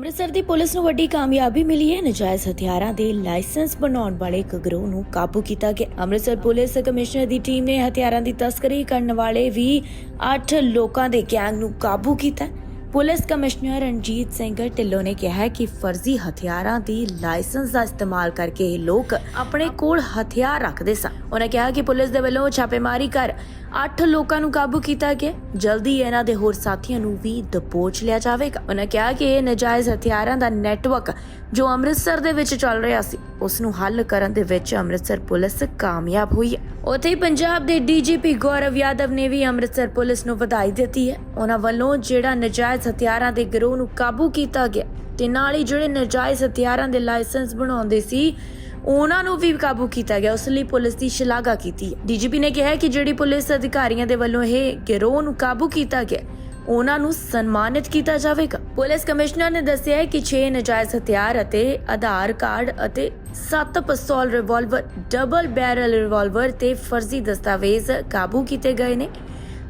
ਅੰਮ੍ਰਿਤਸਰ ਦੀ police ਨੂੰ ਵੱਡੀ ਕਾਮਯਾਬੀ ਮਿਲੀ ਹੈ। ਨਜਾਇਜ਼ ਹਥਿਆਰਾਂ ਦੇ ਲਾਇਸੈਂਸ ਬਣਾਉਣ ਵਾਲੇ ਇੱਕ ਗਰੋਹ ਨੂੰ ਕਾਬੂ ਕੀਤਾ ਗਿਆ। ਅੰਮ੍ਰਿਤਸਰ ਪੁਲਿਸ ਕਮਿਸ਼ਨਰ ਦੀ ਟੀਮ ਨੇ ਹਥਿਆਰਾਂ ਦੀ ਤਸਕਰੀ ਕਰਨ ਵਾਲੇ ਵੀ 8 ਲੋਕਾਂ ਦੇ ਗੈਂਗ ਨੂੰ ਕਾਬੂ ਕੀਤਾ। ਪੁਲਿਸ ਕਮਿਸ਼ਨਰ ਰਣਜੀਤ ਸਿੰਘ ਢਿੱਲੋਂ ਨੇ ਕਿਹਾ ਕਿ ਫਰਜ਼ੀ ਹਥਿਆਰਾਂ ਦੀ ਲਾਇਸੈਂਸ ਦਾ ਇਸਤੇਮਾਲ ਕਰਕੇ ਇਹ ਲੋਕ ਆਪਣੇ ਕੋਲ ਹਥਿਆਰ ਰੱਖਦੇ ਸਨ। ਉਹਨਾਂ ਕਿਹਾ ਕਿ ਪੁਲਿਸ ਦੇ ਵੱਲੋਂ ਛਾਪੇਮਾਰੀ ਕਰ 8 ਲੋਕਾਂ ਨੂੰ ਕਾਬੂ ਕੀਤਾ ਗਿਆ। ਜਲਦੀ ਇਹਨਾਂ ਦੇ ਹੋਰ ਸਾਥੀਆਂ ਨੂੰ ਵੀ ਦਬੋਚ ਲਿਆ ਜਾਵੇਗਾ। ਉਹਨਾਂ ਕਿਹਾ ਕਿ ਇਹ ਨਜਾਇਜ਼ ਹਥਿਆਰਾਂ ਦਾ ਨੈਟਵਰਕ ਜੋ ਅੰਮ੍ਰਿਤਸਰ ਦੇ ਵਿੱਚ ਚੱਲ ਰਿਹਾ ਸੀ, ਉਸ ਨੂੰ ਹੱਲ ਕਰਨ ਦੇ ਵਿੱਚ ਅੰਮ੍ਰਿਤਸਰ ਪੁਲਿਸ ਕਾਮਯਾਬ ਹੋਈ ਹੈ। ਉੱਥੇ ਪੰਜਾਬ ਦੇ ਡੀਜੀਪੀ ਗੌਰਵ ਯਾਦਵ ਨੇ ਵੀ ਅੰਮ੍ਰਿਤਸਰ ਪੁਲਿਸ ਨੂੰ ਵਧਾਈ ਦਿੱਤੀ ਹੈ। ਉਹਨਾਂ ਵੱਲੋਂ ਜਿਹੜਾ ਨਜਾਇਜ਼ ਹਥਿਆਰਾਂ ਦੇ ਗਿਰੋਹ ਨੂੰ ਕਾਬੂ ਕੀਤਾ ਗਿਆ, ਤੇ ਨਾਲ ਹੀ ਜਿਹੜੇ ਨਜਾਇਜ਼ ਹਥਿਆਰਾਂ ਦੇ ਲਾਇਸੈਂਸ ਬਣਾਉਂਦੇ ਸੀ ਉਹਨਾਂ ਨੂੰ ਵੀ ਕਾਬੂ ਕੀਤਾ ਗਿਆ, ਉਸ ਲਈ ਪੁਲਿਸ ਦੀ ਸ਼ਲਾਘਾ ਕੀਤੀ। ਡੀਜੀਪੀ ਨੇ ਕਿਹਾ ਕਿ ਜਿਹੜੀ ਪੁਲਿਸ ਅਧਿਕਾਰੀਆਂ ਦੇ ਵੱਲੋਂ ਇਹ ਗਿਰੋਹ ਨੂੰ ਕਾਬੂ ਕੀਤਾ ਗਿਆ, ਉਹਨਾਂ ਨੂੰ ਸਨਮਾਨਿਤ ਕੀਤਾ ਜਾਵੇਗਾ। ਪੁਲਿਸ ਕਮਿਸ਼ਨਰ ਨੇ ਦੱਸਿਆ ਕਿ 6 ਨਜਾਇਜ਼ ਹਥਿਆਰ ਅਤੇ ਆਧਾਰ ਕਾਰਡ ਅਤੇ 7 ਪਿਸਤੌਲ ਰਿਵਾਲਵਰ ਡਬਲ ਬੈਰਲ ਰਿਵਾਲਵਰ ਤੇ ਫਰਜ਼ੀ ਦਸਤਾਵੇਜ਼ ਕਾਬੂ ਕੀਤੇ ਗਏ ਨੇ।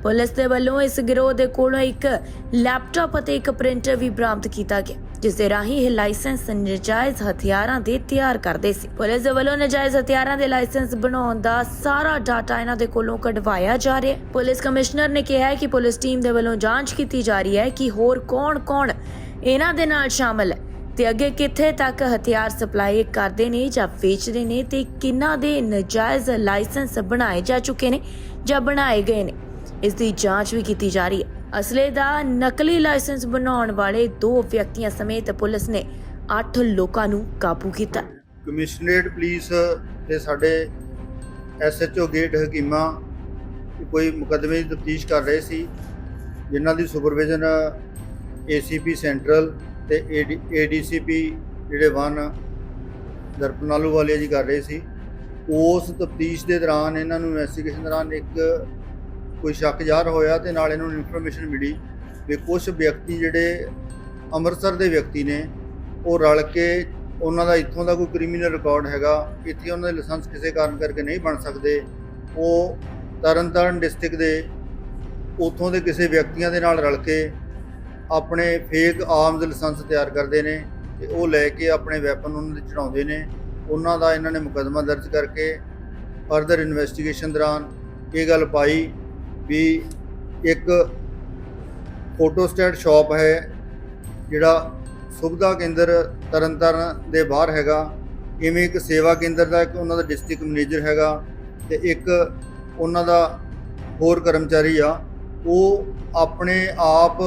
ਪੁਲਿਸ ਦੇ ਵੱਲੋਂ ਇਸ ਗਿਰੋਹ ਦੇ ਕੋਲੋਂ ਇੱਕ ਲੈਪਟਾਪ ਅਤੇ ਇੱਕ ਪ੍ਰਿੰਟਰ ਵੀ ਬਰਾਮਦ ਕੀਤਾ ਗਿਆ। ਜਿਸ ਦੇ ਰਾਹੀਂ ਇਹ ਲਾਇਸੈਂਸ ਨਜਾਇਜ਼ ਹਥਿਆਰਾਂ ਦੇ ਤਿਆਰ ਕਰਦੇ ਸੀ। ਪੁਲਿਸ ਦੇ ਵੱਲੋਂ ਨਜਾਇਜ਼ ਹਥਿਆਰਾਂ ਦੇ ਲਾਇਸੈਂਸ ਬਣਾਉਣ ਦਾ ਸਾਰਾ ਡਾਟਾ ਇਹਨਾਂ ਦੇ ਕੋਲੋਂ ਕਢਵਾਇਆ ਜਾ ਰਿਹਾ ਹੈ। ਪੁਲਿਸ ਕਮਿਸ਼ਨਰ ਨੇ ਕਿਹਾ ਹੈ ਕਿ ਪੁਲਿਸ ਟੀਮ ਦੇ ਵੱਲੋਂ ਜਾਂਚ ਕੀਤੀ ਜਾ ਰਹੀ ਹੈ ਕਿ ਹੋਰ ਕੌਣ-ਕੌਣ ਇਹਨਾਂ ਦੇ ਨਾਲ ਸ਼ਾਮਲ ਹੈ ਤੇ ਅੱਗੇ ਕਿੱਥੇ ਤੱਕ ਹਥਿਆਰ ਸਪਲਾਈ ਕਰਦੇ ਨੇ ਜਾਂ ਵੇਚਦੇ ਨੇ ਤੇ ਕਿੰਨਾ ਦੇ ਨਜਾਇਜ਼ ਲਾਇਸੈਂਸ ਬਣਾਏ ਜਾ ਚੁੱਕੇ ਨੇ ਜਾਂ ਬਣਾਏ ਗਏ ਨੇ। ਇਸ ਦੀ ਜਾਂਚ ਵੀ ਕੀਤੀ ਜਾ ਰਹੀ ਹੈ। ਅਸਲੇ ਦਾ ਨਕਲੀ ਲਾਇਸੈਂਸ ਬਣਾਉਣ ਵਾਲੇ ਦੋ ਵਿਅਕਤੀਆਂ ਸਮੇਤ ਪੁਲਿਸ ਨੇ 8 ਲੋਕਾਂ ਨੂੰ ਕਾਬੂ ਕੀਤਾ। ਕਮਿਸ਼ਨਰੇਟ ਪੁਲਿਸ ਤੇ ਸਾਡੇ ਐਸਐਚਓ ਗੇਟ ਹਕੀਮਾ ਕੋਈ ਮੁਕੱਦਮੇ ਦੀ ਤਫਤੀਸ਼ ਕਰ ਰਹੇ ਸੀ, ਜਿਨ੍ਹਾਂ ਦੀ ਸੁਪਰਵਿਜ਼ਨ ਏਸੀਪੀ ਸੈਂਟਰਲ ਤੇ ਏਡੀਸੀਪੀ ਜਿਹੜੇ ਵਨ ਦਰਪਨਾਲੂ ਵਾਲੇ ਜੀ ਕਰ ਰਹੇ ਸੀ। ਉਸ ਤਫਤੀਸ਼ ਦੇ ਦੌਰਾਨ ਇਹਨਾਂ ਨੂੰ ਇਨਵੈਸਟੀਗੇਸ਼ਨ ਦੌਰਾਨ ਇੱਕ ਕੋਈ ਸ਼ੱਕ ਜ਼ਾਹਰ ਹੋਇਆ ਤੇ ਨਾਲ ਇਹਨਾਂ ਨੂੰ ਇਨਫੋਰਮੇਸ਼ਨ ਮਿਲੀ ਵੀ ਕੁਝ ਵਿਅਕਤੀ ਜਿਹੜੇ ਅੰਮ੍ਰਿਤਸਰ ਦੇ ਵਿਅਕਤੀ ਨੇ, ਉਹ ਰਲ ਕੇ ਉਹਨਾਂ ਦਾ ਇੱਥੋਂ ਦਾ ਕੋਈ ਕ੍ਰਿਮੀਨਲ ਰਿਕਾਰਡ ਹੈਗਾ, ਇੱਥੇ ਉਹਨਾਂ ਦੇ ਲਾਇਸੈਂਸ ਕਿਸੇ ਕਾਰਨ ਕਰਕੇ ਨਹੀਂ ਬਣ ਸਕਦੇ, ਉਹ ਤਰਨਤਾਰਨ ਡਿਸਟ੍ਰਿਕਟ ਦੇ ਉੱਥੋਂ ਦੇ ਕਿਸੇ ਵਿਅਕਤੀਆਂ ਦੇ ਨਾਲ ਰਲ ਕੇ ਆਪਣੇ ਫੇਕ ਆਰਮਸ ਲਾਇਸੈਂਸ ਤਿਆਰ ਕਰਦੇ ਨੇ ਤੇ ਉਹ ਲੈ ਕੇ ਆਪਣੇ ਵੈਪਨ ਉਹਨਾਂ ਦੇ ਚੜਾਉਂਦੇ ਨੇ। ਉਹਨਾਂ ਦਾ ਇਹਨਾਂ ਨੇ ਮੁਕੱਦਮਾ ਦਰਜ ਕਰਕੇ ਫਰਦਰ ਇਨਵੈਸਟੀਗੇਸ਼ਨ ਦੌਰਾਨ ਇਹ ਗੱਲ ਪਾਈ ਵੀ ਇੱਕ ਫੋਟੋਸਟੇਟ ਸ਼ਾਪ ਹੈ, ਜਿਹੜਾ ਸੁਵਿਧਾ ਕੇਂਦਰ ਤਰਨਤਾਰਨ ਦੇ ਬਾਹਰ ਹੈਗਾ। ਇਵੇਂ ਇੱਕ ਸੇਵਾ ਕੇਂਦਰ ਦਾ ਇੱਕ ਉਹਨਾਂ ਦਾ ਡਿਸਟ੍ਰਿਕਟ ਮੈਨੇਜਰ ਹੈਗਾ ਤੇ ਇੱਕ ਉਹਨਾਂ ਦਾ ਹੋਰ ਕਰਮਚਾਰੀ ਆ। ਉਹ ਆਪਣੇ ਆਪ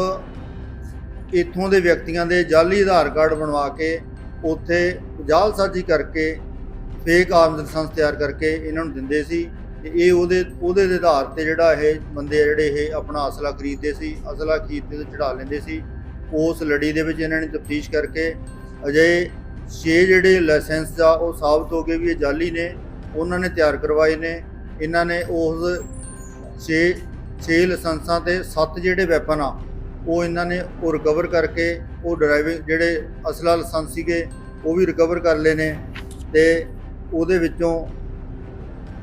ਇੱਥੋਂ ਦੇ ਵਿਅਕਤੀਆਂ ਦੇ ਜਾਲੀ ਆਧਾਰ ਕਾਰਡ ਬਣਵਾ ਕੇ ਉੱਥੇ ਜਾਲਸਾਜ਼ੀ ਕਰਕੇ, ਫੇਕ ਆਰਮਸ ਲਾਇਸੈਂਸ ਤਿਆਰ ਕਰਕੇ ਇਹਨਾਂ ਨੂੰ ਦਿੰਦੇ ਸੀ। ਤੇ ਇਹ ਉਹਦੇ ਉਹਦੇ ਦੇ ਆਧਾਰ ਤੇ ਜਿਹੜਾ ਇਹ ਬੰਦੇ ਜਿਹੜੇ ਇਹ ਆਪਣਾ ਅਸਲਾ ਖਰੀਦਦੇ ਸੀ, ਅਸਲਾ ਖਰੀਦ ਕੇ ਤੇ ਚੜਾ ਲੈਂਦੇ ਸੀ, ਉਸ ਲੜੀ ਦੇ ਵਿੱਚ ਇਹਨਾਂ ਨੇ ਤਫਤੀਸ਼ ਕਰਕੇ ਅਜੇ 6 ਜਿਹੜੇ ਲਾਇਸੈਂਸ ਆ, ਉਹ ਸਾਬਤ ਹੋ ਗਏ ਵੀ ਇਹ ਜਾਲੀ ਨੇ, ਉਹਨਾਂ ਨੇ ਤਿਆਰ ਕਰਵਾਏ ਨੇ, ਇਹਨਾਂ ਨੇ ਉਸ 6 6 ਲਾਇਸੈਂਸਾਂ ਤੇ 7 ਜਿਹੜੇ ਵੈਪਨ ਆ, ਉਹ ਇਹਨਾਂ ਨੇ ਉਹ ਰਿਕਵਰ ਕਰਕੇ, ਉਹ ਡਰਾਈਵਿੰਗ ਜਿਹੜੇ ਅਸਲਾ ਲਾਇਸੈਂਸ ਸੀਗੇ, ਉਹ ਵੀ ਰਿਕਵਰ ਕਰ ਲਏ ਨੇ ਤੇ ਉਹਦੇ ਵਿੱਚੋਂ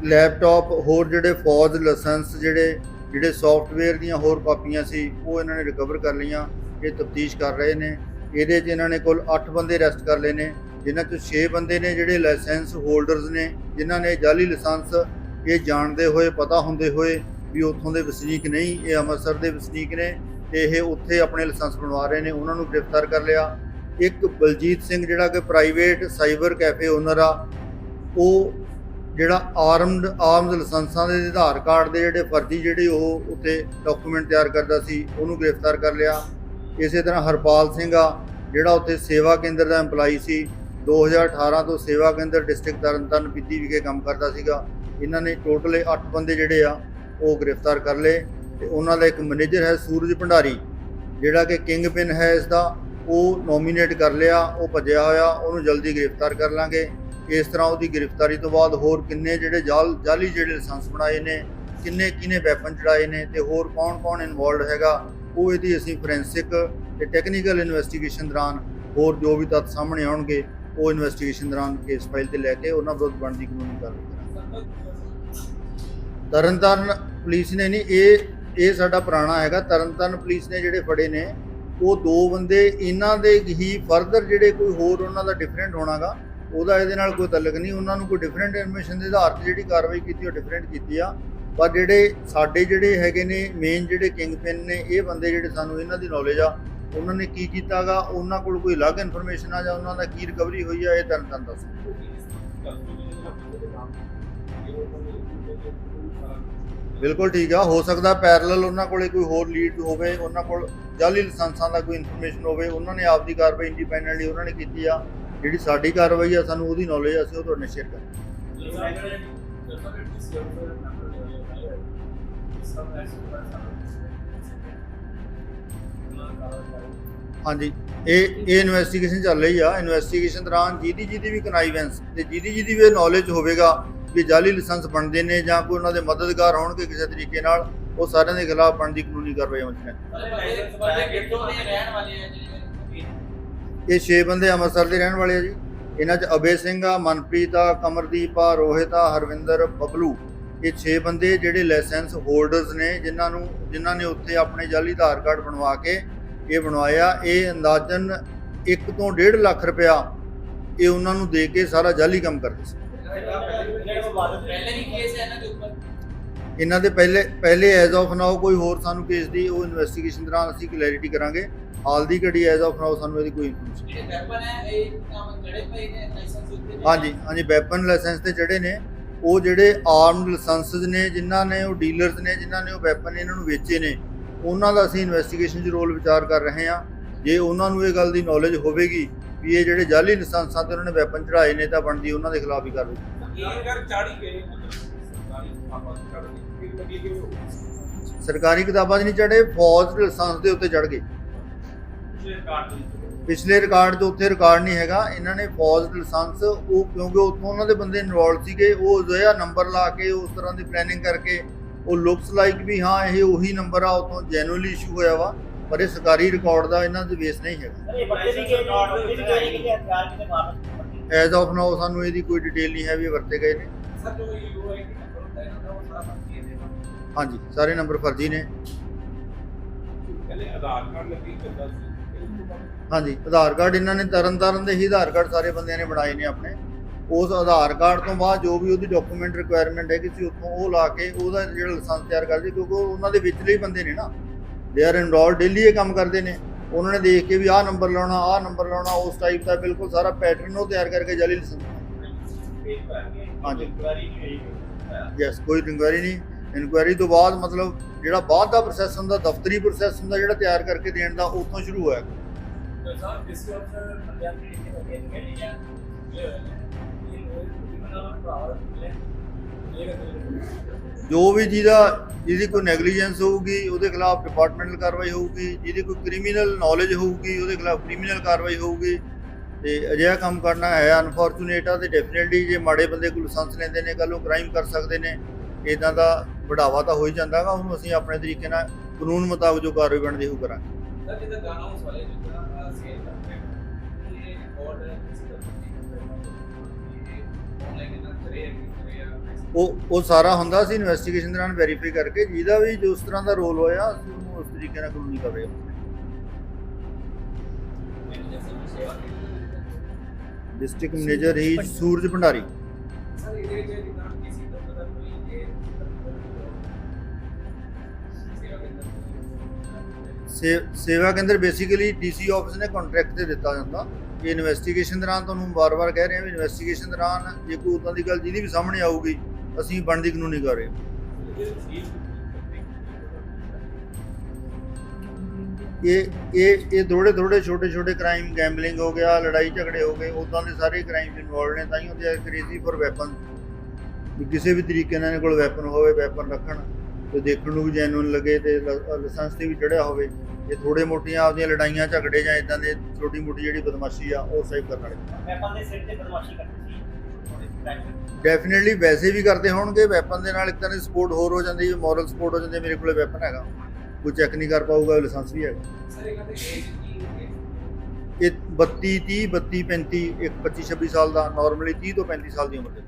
ਲੈਪਟਾਪ ਹੋਰ ਜਿਹੜੇ ਫੌਜ ਲਾਇਸੈਂਸ ਜਿਹੜੇ ਜਿਹੜੇ ਸੌਫਟਵੇਅਰ ਦੀਆਂ ਹੋਰ ਕਾਪੀਆਂ ਸੀ, ਉਹ ਇਹਨਾਂ ਨੇ ਰਿਕਵਰ ਕਰ ਲਈਆਂ, ਇਹ ਤਫਤੀਸ਼ ਕਰ ਰਹੇ ਨੇ। ਇਹਦੇ 'ਚ ਇਹਨਾਂ ਨੇ ਕੁੱਲ 8 ਬੰਦੇ ਅਰੈਸਟ ਕਰ ਲਏ ਨੇ, ਜਿਨ੍ਹਾਂ 'ਚੋਂ 6 ਬੰਦੇ ਨੇ ਜਿਹੜੇ ਲਾਇਸੈਂਸ ਹੋਲਡਰਸ ਨੇ, ਜਿਨ੍ਹਾਂ ਨੇ ਜਾਲੀ ਲਾਇਸੈਂਸ ਇਹ ਜਾਣਦੇ ਹੋਏ, ਪਤਾ ਹੁੰਦੇ ਹੋਏ ਵੀ ਉੱਥੋਂ ਦੇ ਵਸਨੀਕ ਨਹੀਂ, ਇਹ ਅੰਮ੍ਰਿਤਸਰ ਦੇ ਵਸਨੀਕ ਨੇ ਤੇ ਇਹ ਉੱਥੇ ਆਪਣੇ ਲਾਇਸੈਂਸ ਬਣਵਾ ਰਹੇ ਨੇ, ਉਹਨਾਂ ਨੂੰ ਗ੍ਰਿਫਤਾਰ ਕਰ ਲਿਆ। ਇੱਕ ਬਲਜੀਤ ਸਿੰਘ ਜਿਹੜਾ ਕਿ ਪ੍ਰਾਈਵੇਟ ਸਾਈਬਰ ਕੈਫੇ ਓਨਰ ਆ, ਉਹ ਜਿਹੜਾ ਆਰਮਡ ਆਰਮਸ ਲਾਇਸੈਂਸਾਂ ਦੇ ਆਧਾਰ ਕਾਰਡ ਦੇ ਜਿਹੜੇ ਫਰਜ਼ੀ ਜਿਹੜੇ ਉਹ ਉੱਤੇ ਡਾਕੂਮੈਂਟ ਤਿਆਰ ਕਰਦਾ ਸੀ, ਉਹਨੂੰ ਗ੍ਰਿਫਤਾਰ ਕਰ ਲਿਆ। ਇਸੇ ਤਰ੍ਹਾਂ ਹਰਪਾਲ ਸਿੰਘ ਆ, ਜਿਹੜਾ ਉੱਥੇ ਸੇਵਾ ਕੇਂਦਰ ਦਾ EMPLOYE ਸੀ 2018 ਤੋਂ ਸੇਵਾ ਕੇਂਦਰ ਡਿਸਟ੍ਰਿਕਟ ਤਰਨਤਾਰਨ ਪੀਤੀ ਵਿਖੇ ਕੰਮ ਕਰਦਾ ਸੀਗਾ। ਇਹਨਾਂ ਨੇ ਟੋਟਲ 8 ਬੰਦੇ ਜਿਹੜੇ ਆ, ਉਹ ਗ੍ਰਿਫਤਾਰ ਕਰ ਲਏ ਤੇ ਉਹਨਾਂ ਦਾ ਇੱਕ ਮੈਨੇਜਰ ਹੈ ਸੂਰਜ ਭੰਡਾਰੀ, ਜਿਹੜਾ ਕਿ ਕਿੰਗ ਪਿਨ ਹੈ ਇਸ ਦਾ ਉਹ ਨੋਮੀਨੇਟ ਕਰ ਲਿਆ, ਉਹ ਭੱਜਿਆ ਹੋਇਆ, ਉਹਨੂੰ ਜਲਦੀ ਗ੍ਰਿਫਤਾਰ ਕਰ ਲਾਂਗੇ। ਇਸ ਤਰ੍ਹਾਂ ਉਹਦੀ ਗ੍ਰਿਫਤਾਰੀ ਤੋਂ ਬਾਅਦ ਹੋਰ ਕਿੰਨੇ ਜਿਹੜੇ ਜਾਲ ਜਾਲੀ ਜਿਹੜੇ ਲਾਇਸੈਂਸ ਬਣਾਏ ਨੇ, ਕਿੰਨੇ ਕਿਨੇ ਵੈਪਨ ਚੜਾਏ ਨੇ ਤੇ ਹੋਰ ਕੌਣ-ਕੌਣ ਇਨਵੋਲਡ ਹੈਗਾ, ਉਹ ਇਹਦੀ ਅਸੀਂ ਫੋਰੈਂਸਿਕ ਤੇ ਟੈਕਨੀਕਲ ਇਨਵੈਸਟੀਗੇਸ਼ਨ ਦੌਰਾਨ ਹੋਰ ਜੋ ਵੀ ਤੱਥ ਸਾਹਮਣੇ ਆਉਣਗੇ, ਉਹ ਇਨਵੈਸਟੀਗੇਸ਼ਨ ਦੌਰਾਨ ਕੇਸ ਫਾਈਲ ਤੇ ਲੈ ਕੇ ਉਹਨਾਂ ਵਿਰੁੱਧ ਬਣਦੀ ਕਾਨੂੰਨੀ ਕਾਰਵਾਈ ਕਰਾਂਗੇ। ਤਰਨਤਾਰਨ ਪੁਲਿਸ ਨੇ ਨਹੀਂ, ਇਹ ਇਹ ਸਾਡਾ ਪੁਰਾਣਾ ਹੈਗਾ, ਤਰਨਤਾਰਨ ਪੁਲਿਸ ਨੇ ਜਿਹੜੇ ਫੜੇ ਨੇ, ਉਹ ਦੋ ਬੰਦੇ, ਇਹਨਾਂ ਦੇ ਹੀ ਫਰਦਰ ਜਿਹੜੇ ਕੋਈ ਹੋਰ ਉਹਨਾਂ ਦਾ ਡਿਫਰੈਂਟ ਹੋਣਾਗਾ ਉਹਦਾ ਇਹਦੇ ਨਾਲ ਕੋਈ ਤਲਕ ਨਹੀਂ, ਉਹਨਾਂ ਨੂੰ ਕੋਈ ਡਿਫਰੈਂਟ ਇਨਫੋਰਮੇਸ਼ਨ ਦੇ ਆਧਾਰ ਤੇ ਜਿਹੜੀ ਕਾਰਵਾਈ ਕੀਤੀ ਉਹ ਡਿਫਰੈਂਟ ਕੀਤੀ ਆ। ਪਰ ਜਿਹੜੇ ਸਾਡੇ ਜਿਹੜੇ ਹੈਗੇ ਨੇ ਮੇਨ ਜਿਹੜੇ ਕਿੰਗ ਪਿਨ ਨੇ, ਇਹ ਬੰਦੇ ਜਿਹੜੇ ਸਾਨੂੰ ਇਹਨਾਂ ਦੀ ਨੌਲੇਜ ਆ, ਉਹਨਾਂ ਨੇ ਕੀ ਕੀਤਾਗਾ, ਉਹਨਾਂ ਕੋਲ ਕੋਈ ਅਲੱਗ ਇਨਫੋਰਮੇਸ਼ਨ ਆ ਜਾਂ ਉਹਨਾਂ ਦਾ ਕੀ ਰਿਕਵਰੀ ਹੋਈ ਆ, ਇਹ ਤੁਹਾਨੂੰ ਤੁਹਾਨੂੰ ਦੱਸ ਬਿਲਕੁਲ ਠੀਕ ਆ, ਹੋ ਸਕਦਾ ਪੈਰਲਲ ਉਹਨਾਂ ਕੋਲੇ ਕੋਈ ਹੋਰ ਲੀਡ ਹੋਵੇ, ਉਹਨਾਂ ਕੋਲ ਜਾਲੀ ਲਾਇਸੈਂਸਾਂ ਦਾ ਕੋਈ ਇਨਫੋਰਮੇਸ਼ਨ ਹੋਵੇ, ਉਹਨਾਂ ਨੇ ਆਪ ਦੀ ਕਾਰਵਾਈ ਇੰਡੀਪੈਂਡੈਂਟਲੀ ਉਹਨਾਂ ਨੇ ਕੀਤੀ ਆ। ਜਿਹੜੀ ਸਾਡੀ ਕਾਰਵਾਈ ਆ, ਸਾਨੂੰ ਉਹਦੀ ਨੌਲੇਜ ਆ, ਅਸੀਂ ਉਹ ਤੁਹਾਡੇ ਨਾਲ ਸ਼ੇਅਰ ਕਰਾਂਗੇ। ਹਾਂਜੀ। ਇਹ ਇਹ ਇਨਵੈਸਟੀਗੇਸ਼ਨ ਚੱਲ ਰਹੀ ਆ। ਇਨਵੈਸਟੀਗੇਸ਼ਨ ਦੌਰਾਨ ਜਿਹਦੀ ਜਿਹਦੀ ਵੀ ਕਨਾਈਵੈਂਸ ਤੇ ਜਿਹਦੀ ਜਿਹਦੀ ਵੀ ਨੌਲੇਜ ਹੋਵੇਗਾ ਕਿ ਜਾਲੀ ਲਾਇਸੈਂਸ ਬਣਦੇ ਨੇ ਜਾਂ ਕੋਈ ਉਹਨਾਂ ਦੇ ਮਦਦਗਾਰ ਹੋਣਗੇ ਕਿਸੇ ਤਰੀਕੇ ਨਾਲ, ਉਹ ਸਾਰਿਆਂ ਦੇ ਖਿਲਾਫ ਬਣਦੀ ਕਾਨੂੰਨੀ ਕਾਰਵਾਈ ਹੋਣੀ ਇਹ 6 ਬੰਦੇ ਅੰਮ੍ਰਿਤਸਰ ਦੇ ਰਹਿਣ ਵਾਲੇ ਆ ਜੀ। ਇਹਨਾਂ 'ਚ ਅਬੇ ਸਿੰਘ ਆ ਮਨਪ੍ਰੀਤ ਆ ਕਮਰਦੀਪ ਆ ਰੋਹਿਤ ਆ ਹਰਵਿੰਦਰ ਬਬਲੂ। ਇਹ 6 ਬੰਦੇ ਜਿਹੜੇ ਲਾਇਸੈਂਸ ਹੋਲਡਰਸ ਨੇ ਜਿਨ੍ਹਾਂ ਨੂੰ ਜਿਨ੍ਹਾਂ ਨੇ ਉੱਥੇ ਆਪਣੇ ਜਾਲੀ ਆਧਾਰ ਕਾਰਡ ਬਣਵਾ ਕੇ ਇਹ ਬਣਵਾਇਆ। ਇਹ ਅੰਦਾਜ਼ਨ 1 ਤੋਂ 1.5 ਲੱਖ ਰੁਪਇਆ ਇਹ ਉਹਨਾਂ ਨੂੰ ਦੇ ਕੇ ਸਾਰਾ ਜਾਲੀ ਕੰਮ ਕਰਦੇ ਸੀ। ਇਹਨਾਂ ਦੇ ਪਹਿਲੇ ਪਹਿਲੇ ਐਜ਼ ਆਫ ਨਾਓ ਕੋਈ ਹੋਰ ਸਾਨੂੰ ਕੇਸ ਦੀ ਉਹ ਇਨਵੈਸਟੀਗੇਸ਼ਨ ਦੌਰਾਨ ਅਸੀਂ ਕਲੈਰਿਟੀ ਕਰਾਂਗੇ। ਹਾਲ ਦੀ ਘੜੀ ਐਜ਼ ਆਫ ਨਾਓ ਸਾਨੂੰ ਇਹਦੀ ਕੋਈ ਇਨਫੋਰਮੇਸ਼ਨ ਹਾਂਜੀ ਹਾਂਜੀ ਵੈਪਨ ਲਾਇਸੈਂਸ ਤੇ ਜਿਹੜੇ ਨੇ ਉਹ ਜਿਹੜੇ ਆਰਮਡ ਲਾਇਸੈਂਸਸ ਨੇ ਜਿਨ੍ਹਾਂ ਨੇ ਉਹ ਡੀਲਰਸ ਨੇ ਜਿਨ੍ਹਾਂ ਨੇ ਉਹ ਵੈਪਨ ਇਹਨਾਂ ਨੂੰ ਵੇਚੇ ਨੇ ਉਹਨਾਂ ਦਾ ਅਸੀਂ ਇਨਵੈਸਟੀਗੇਸ਼ਨ 'ਚ ਰੋਲ ਵਿਚਾਰ ਕਰ ਰਹੇ ਹਾਂ। ਜੇ ਉਹਨਾਂ ਨੂੰ ਇਹ ਗੱਲ ਦੀ ਨੌਲੇਜ ਹੋਵੇਗੀ ਵੀ ਇਹ ਜਿਹੜੇ ਜਾਲੀ ਲਾਇਸੈਂਸਾਂ ਤੇ ਉਹਨਾਂ ਨੇ ਵੈਪਨ ਚੜਾਏ ਨੇ ਤਾਂ ਬਣਦੀ ਉਹਨਾਂ ਦੇ ਖਿਲਾਫ ਹੀ ਕਾਰਵਾਈ। ਸਰਕਾਰੀ ਕਿਤਾਬਾਂ 'ਚ ਨਹੀਂ ਚੜੇ ਫੌਜ ਦੇ ਲਾਇਸੈਂਸ ਦੇ ਉੱਤੇ ਚੜ ਗਏ। ਪਿਛਲੇ ਰਿਕਾਰਡ 'ਚ ਉੱਥੇ ਰਿਕਾਰਡ ਨਹੀਂ ਹੈਗਾ। ਇਹਨਾਂ ਨੇ ਫੌਜ ਲਾਇਸੈਂਸ ਉਹ ਕਿਉਂਕਿ ਉੱਥੋਂ ਉਹਨਾਂ ਦੇ ਬੰਦੇ ਇਨਵੋਲਵ ਸੀਗੇ ਉਹ ਜਿਹੜਾ ਨੰਬਰ ਲਾ ਕੇ ਉਸ ਤਰ੍ਹਾਂ ਦੀ ਪਲੈਨਿੰਗ ਕਰਕੇ ਉਹ ਲੁਕਸ ਲਾਈਕ ਵੀ ਹਾਂ ਇਹ ਉਹੀ ਨੰਬਰ ਆ ਉਤੋਂ ਜੈਨੂਅਲੀ ਇਸ਼ੂ ਹੋਇਆ ਵਾ ਪਰ ਇਹ ਸਰਕਾਰੀ ਰਿਕਾਰਡ ਦਾ ਇਹਨਾਂ ਦੇ ਬੇਸ ਨਹੀਂ ਹੈਗਾ। ਐਜ਼ ਆਫ ਨਾਓ ਸਾਨੂੰ ਇਹਦੀ ਕੋਈ ਡਿਟੇਲ ਨਹੀਂ ਹੈ ਵੀ ਵਰਤੇ ਗਏ ਨੇ। ਹਾਂਜੀ ਸਾਰੇ ਨੰਬਰ ਫਰਜ਼ੀ ਨੇ। ਹਾਂਜੀ ਆਧਾਰ ਕਾਰਡ ਇਹਨਾਂ ਨੇ ਤਰਨ ਤਾਰਨ ਦੇ ਹੀ ਆਧਾਰ ਕਾਰਡ ਸਾਰੇ ਬੰਦਿਆਂ ਨੇ ਬਣਾਏ ਨੇ ਆਪਣੇ। ਉਸ ਆਧਾਰ ਕਾਰਡ ਤੋਂ ਬਾਅਦ ਜੋ ਵੀ ਉਹਦੀ ਡਾਕੂਮੈਂਟ ਰਿਕੁਆਇਰਮੈਂਟ ਹੈ ਕਿਸੇ ਉੱਥੋਂ ਉਹ ਲਾ ਕੇ ਉਹਦਾ ਜਿਹੜਾ ਲਾਇਸੈਂਸ ਤਿਆਰ ਕਰਦੇ ਕਿਉਂਕਿ ਉਹ ਉਹਨਾਂ ਦੇ ਵਿਚਲੇ ਹੀ ਬੰਦੇ ਨੇ ਨਾ। ਦੇ ਆਰ ਇਨਰੋਲ ਡੇਲੀ ਇਹ ਕੰਮ ਕਰਦੇ ਨੇ। ਉਹਨਾਂ ਨੇ ਦੇਖ ਕੇ ਵੀ ਆਹ ਨੰਬਰ ਲਾਉਣਾ ਆਹ ਨੰਬਰ ਲਾਉਣਾ ਉਸ ਟਾਈਪ ਦਾ ਬਿਲਕੁਲ ਸਾਰਾ ਪੈਟਰਨ ਉਹ ਤਿਆਰ ਕਰਕੇ ਜਾਲੀ ਲਾਇਸੈਂਸ ਹਾਂਜੀ। ਯੈਸ ਕੋਈ ਇਨਕੁਆਇਰੀ ਨਹੀਂ। ਇਨਕੁਆਇਰੀ ਤੋਂ ਬਾਅਦ ਮਤਲਬ ਜਿਹੜਾ ਬਾਅਦ ਦਾ ਪ੍ਰੋਸੈਸ ਹੁੰਦਾ ਦਫ਼ਤਰੀ ਪ੍ਰੋਸੈਸ ਹੁੰਦਾ ਜਿਹੜਾ ਤਿਆਰ ਕਰਕੇ ਦੇਣ ਦਾ ਉੱਥੋਂ ਸ਼ੁਰੂ ਹੋਇਆ। ਜੋ ਵੀ ਜਿਹਦਾ ਜਿਹਦੀ ਕੋਈ ਨੈਗਲੀਜੈਂਸ ਹੋਊਗੀ ਉਹਦੇ ਖਿਲਾਫ ਡਿਪਾਰਟਮੈਂਟਲ ਕਾਰਵਾਈ ਹੋਊਗੀ ਜਿਹਦੀ ਕੋਈ ਕ੍ਰਿਮੀਨਲ ਨੌਲੇਜ ਹੋਊਗੀ ਉਹਦੇ ਖਿਲਾਫ ਕ੍ਰਿਮੀਨਲ ਕਾਰਵਾਈ ਹੋਊਗੀ। ਤੇ ਅਜਿਹਾ ਕੰਮ ਕਰਨਾ ਹੈ ਅਨਫੋਰਚੂਨੇਟ ਆ ਤੇ ਡੈਫੀਨਿਟਲੀ ਜੇ ਮਾੜੇ ਬੰਦੇ ਕੋਲ ਲਾਇਸੈਂਸ ਲੈਂਦੇ ਨੇ ਕੱਲ ਉਹ ਕ੍ਰਾਈਮ ਕਰ ਸਕਦੇ ਨੇ ਇਦਾਂ ਦਾ ਵਧਾਵਾ ਤਾਂ ਹੋ ਹੀ ਜਾਂਦਾਗਾ ਉਹਨੂੰ ਅਸੀਂ ਆਪਣੇ ਤਰੀਕੇ ਨਾਲ ਕਾਨੂੰਨ ਮੁਤਾਬਕ ਜੋ ਕਾਰਵਾਈ ਬਣਦੀ ਉਹ ਕਰਾਂਗੇ। ਉਹ ਉਹ ਸਾਰਾ ਹੁੰਦਾ ਸੀ ਇਨਵੈਸਟੀਗੇਸ਼ਨ ਦੌਰਾਨ ਵੈਰੀਫਾਈ ਕਰਕੇ ਜਿਹਦਾ ਵੀ ਜੋ ਉਸ ਤਰ੍ਹਾਂ ਦਾ ਰੋਲ ਹੋਇਆ ਅਸੀਂ ਉਹਨੂੰ ਉਸ ਤਰੀਕੇ ਨਾਲ ਕਾਨੂੰਨੀ ਕਾਰਵਾਈ ਡਿਸਟ੍ਰਿਕਟ ਮੈਨੇਜਰ ਹੀ? ਸੂਰਜ ਭੰਡਾਰੀ। ਸੇਵਾ ਕੇਂਦਰ ਬੇਸਿਕਲੀ ਡੀਸੀ ਆਫਿਸ ਨੇ ਕੰਟਰੈਕਟ ਤੇ ਦਿੱਤਾ ਜਾਂਦਾ। ਇਹ ਇਨਵੈਸਟੀਗੇਸ਼ਨ ਦੌਰਾਨ ਤੁਹਾਨੂੰ ਵਾਰ-ਵਾਰ ਕਹਿ ਰਹੇ ਹਾਂ ਵੀ ਇਨਵੈਸਟੀਗੇਸ਼ਨ ਦੌਰਾਨ ਜੇ ਕੋਈ ਉਦਾਂ ਦੀ ਗੱਲ ਜਿਹਦੀ ਵੀ ਸਾਹਮਣੇ ਆਊਗੀ, ਅਸੀਂ ਬਣਦੀ ਕਾਨੂੰਨੀ ਕਰ ਰਹੇ ਇਹ ਇਹ ਇਹ ਥੋੜੇ ਥੋੜੇ ਛੋਟੇ ਛੋਟੇ ਕ੍ਰਾਈਮ ਗੈਂਬਲਿੰਗ ਹੋ ਗਿਆ ਲੜਾਈ ਝਗੜੇ ਹੋ ਗਏ ਉਦਾਂ ਦੇ ਸਾਰੇ ਕ੍ਰਾਈਮ ਇਨਵੋਲਡ ਨੇ, ਤਾਂ ਹੀ ਉਹਦੇ ਕ੍ਰੇਜ਼ੀ ਫॉर ਵੈਪਨ ਵੀ ਕਿਸੇ ਵੀ ਤਰੀਕੇ ਨਾਲ ਇਹਨਾਂ ਕੋਲ ਵੈਪਨ ਹੋਵੇ ਵੈਪਨ ਰੱਖਣ। ਤੇ ਦੇਖਣ ਨੂੰ ਵੀ ਜੈਨੂਨ ਲੱਗੇ ਤੇ ਲਾਇਸੈਂਸ ਤੇ ਵੀ ਚੜਿਆ ਹੋਵੇ। ਇਹ ਥੋੜੇ ਮੋਟੀਆਂ ਆਪਦੀਆਂ ਲੜਾਈਆਂ ਝਗੜੇ ਜਾਂ ਇਦਾਂ ਦੇ ਛੋਟੀ ਮੋਟੀ ਜਿਹੜੀ ਬਦਮਾਸ਼ੀ ਆ ਉਹ ਸੇਵ ਕਰਨ ਵਾਲੇ। ਡੈਫੀਨਿਟਲੀ ਵੈਸੇ ਵੀ ਕਰਦੇ ਹੋਣਗੇ ਵੈਪਨ ਦੇ ਨਾਲ ਇੱਕ ਤਰ੍ਹਾਂ ਦੀ ਸਪੋਰਟ ਹੋਰ ਹੋ ਜਾਂਦੀ ਹੈ ਮੋਰਲ ਸਪੋਰਟ ਹੋ ਜਾਂਦੀ ਹੈ ਮੇਰੇ ਕੋਲੇ ਵੈਪਨ ਹੈਗਾ। ਕੋਈ ਚੈੱਕ ਨਹੀਂ ਕਰ ਪਾਊਗਾ ਲਾਇਸੈਂਸ ਵੀ ਹੈਗਾ। ਇਹ 32 30 32 35 ਇੱਕ 25 26 ਸਾਲ ਦਾ ਨਾਰਮਲੀ 30 ਤੋਂ 35 ਸਾਲ ਦੀ ਉਮਰ ਦੇ।